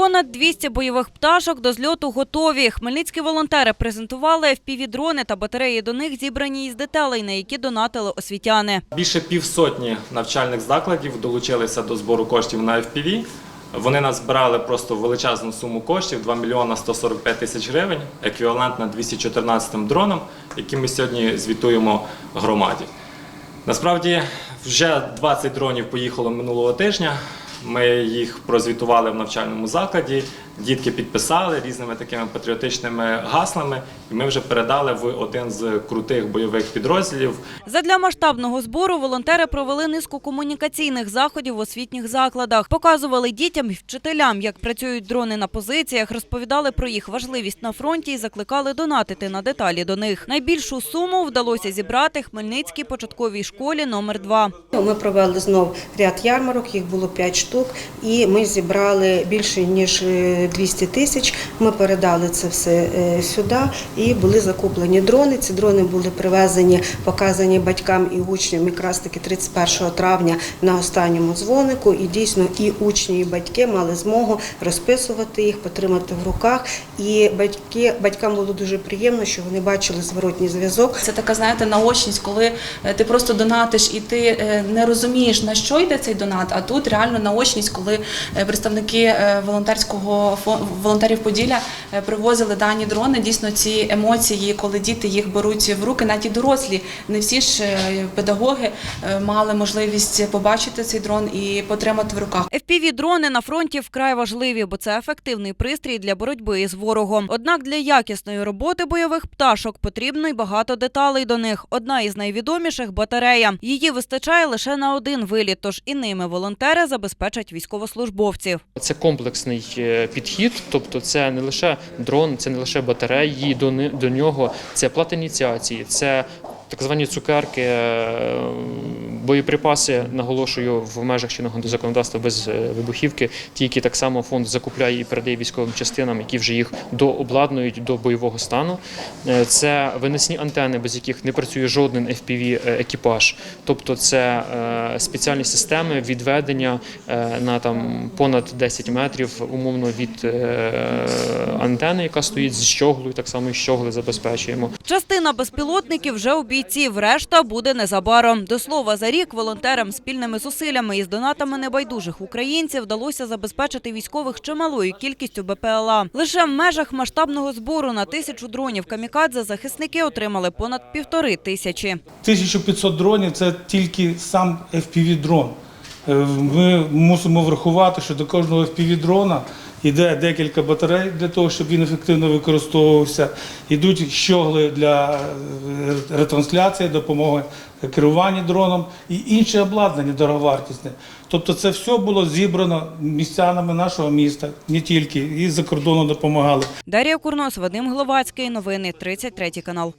Понад 200 бойових пташок до зльоту готові. Хмельницькі волонтери презентували FPV-дрони та батареї до них зібрані із деталей, на які донатили освітяни. Більше півсотні навчальних закладів долучилися до збору коштів на FPV. Вони назбирали просто величезну суму коштів 2 мільйона 145 тисяч гривень, еквівалентна 214 дронам, які ми сьогодні звітуємо громаді. Насправді вже 20 дронів поїхало минулого тижня. Ми їх прозвітували в навчальному закладі. Дітки підписали різними такими патріотичними гаслами, і ми вже передали в один з крутих бойових підрозділів. Задля масштабного збору волонтери провели низку комунікаційних заходів в освітніх закладах, показували дітям і вчителям, як працюють дрони на позиціях, розповідали про їх важливість на фронті і закликали донатити на деталі до них. Найбільшу суму вдалося зібрати Хмельницькій початковій школі номер 2 Ми провели знов ряд ярмарок, їх було 5 штук, і ми зібрали більше ніж е, 200 тисяч. Ми передали це все е, сюди і були закуплені дрони. Ці дрони були привезені, показані батькам і учням якраз таки 31 травня на останньому дзвонику. І дійсно і учні, і батьки мали змогу розписувати їх, потримати в руках. І батьки батькам було дуже приємно, що вони бачили зворотній зв'язок. Це така, знаєте, наочність, коли е, ти просто донатиш і ти е, не розумієш, на що йде цей донат. А тут реально наочність, коли представники волонтерського фон- волонтерів Поділля е, привозили дані дрони. Дійсно, ці емоції, коли діти їх беруть в руки, навіть і дорослі, не всі ж е, педагоги е, мали можливість побачити цей дрон і потримати в руках. FPV-дрони на фронті вкрай важливі, бо це ефективний пристрій для боротьби із ворогом. Однак для якісної роботи бойових пташок потрібно й багато деталей до них. Одна із найвідоміших батарея. Її вистачає лише на один виліт, тож і ними волонтери забезпечать військовослужбовців. Це комплексний е, підхід, тобто це не лише дрон, це не лише батареї, до, до нього це плата ініціації, це так звані цукерки, е, боєприпаси, наголошую, в межах чинного законодавства без е, вибухівки, ті, які так само фонд закупляє і передає військовим частинам, які вже їх дообладнують до бойового стану. Е, Це винесні антени, без яких не працює жоден FPV екіпаж. Тобто це е, спеціальні системи відведення е, на там понад 10 метрів умовно від е, антени, яка стоїть з щоглою, так само і щогли забезпечуємо. Частина безпілотників вже у бійців, решта буде незабаром. До слова, за рік волонтерам спільними зусиллями і з донатами небайдужих українців вдалося забезпечити військових чималою кількістю БПЛА. Лише в межах масштабного збору на тисячу дронів камікадзе захисники отримали понад півтори тисячі. 1500 дронів це тільки сам FPV-дрон. Е, Ми мусимо врахувати, що до кожного FPV-дрона йде декілька батарей для того, щоб він ефективно використовувався. Йдуть щогли для е, ретрансляції, допомоги керуванні дроном і інше обладнання дороговартісне. Тобто це все було зібрано містянами нашого міста, не тільки, і за кордону допомагали. Дар'я Курнос, Вадим Гловацький. Новини 33 канал.